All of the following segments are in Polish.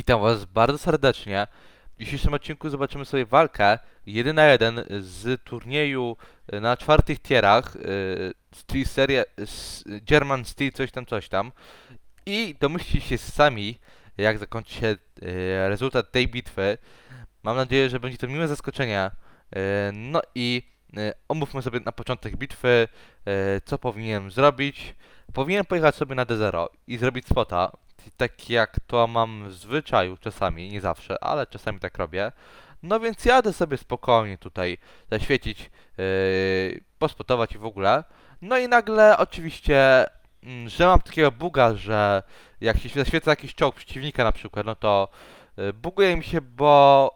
Witam Was bardzo serdecznie. W dzisiejszym odcinku zobaczymy sobie walkę 1 na 1 z turnieju y, na czwartych tierach y, Steel Serie s- German Steel coś tam coś tam i domyślcie się sami jak zakończy się y, rezultat tej bitwy. Mam nadzieję, że będzie to miłe zaskoczenie. No i omówmy sobie na początek bitwy, co powinienem zrobić. Powinienem pojechać sobie na D0 i zrobić spota, tak jak to mam w zwyczaju czasami, nie zawsze, ale czasami tak robię. No więc jadę sobie spokojnie tutaj zaświecić, yy, pospotować i w ogóle. No i nagle oczywiście, mm, że mam takiego buga, że jak się zaświeca jakiś czołg przeciwnika na przykład, no to yy, buguje mi się, bo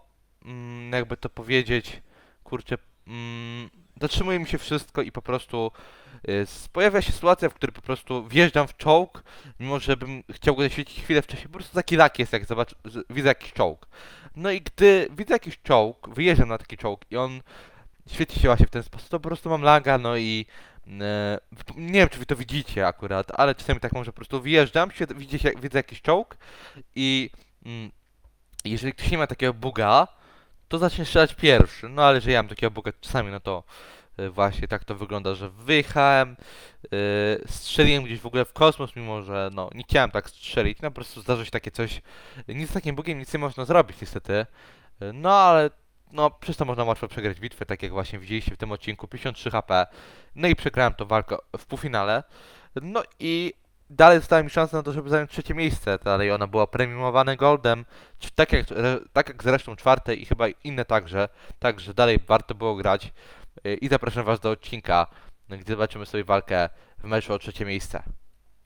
mm, jakby to powiedzieć, kurczę, mm, zatrzymuje mi się wszystko i po prostu pojawia się sytuacja, w której po prostu wjeżdżam w czołg, mimo że bym chciał go zaświecić chwilę wcześniej, po prostu taki lak jest, jak zobacz, widzę jakiś czołg. No i gdy widzę jakiś czołg, wyjeżdżam na taki czołg i on świeci się właśnie w ten sposób, to po prostu mam laga, no i e, nie wiem, czy wy to widzicie akurat, ale czasami tak mam, że po prostu wyjeżdżam, świet- widzicie, widzę jakiś czołg i mm, jeżeli ktoś nie ma takiego buga, to zacznie strzelać pierwszy. No ale że ja mam takiego buga czasami, no to właśnie tak to wygląda, że wyjechałem, e, strzeliłem gdzieś w ogóle w kosmos, mimo że no nie chciałem tak strzelić, no po prostu zdarza się takie coś. Nic z takim bugiem nic nie można zrobić niestety. E, No ale no przez to można łatwo przegrać bitwę, tak jak właśnie widzieliście w tym odcinku, 53 HP. No i przegrałem tą walkę w półfinale. No i dalej dostała mi szansę na to, żeby zająć trzecie miejsce. Dalej ona była premiumowane goldem, tak jak, tak jak zresztą czwarte i chyba inne także. Także dalej warto było grać. I zapraszam Was do odcinka, gdzie zobaczymy sobie walkę w meczu o trzecie miejsce.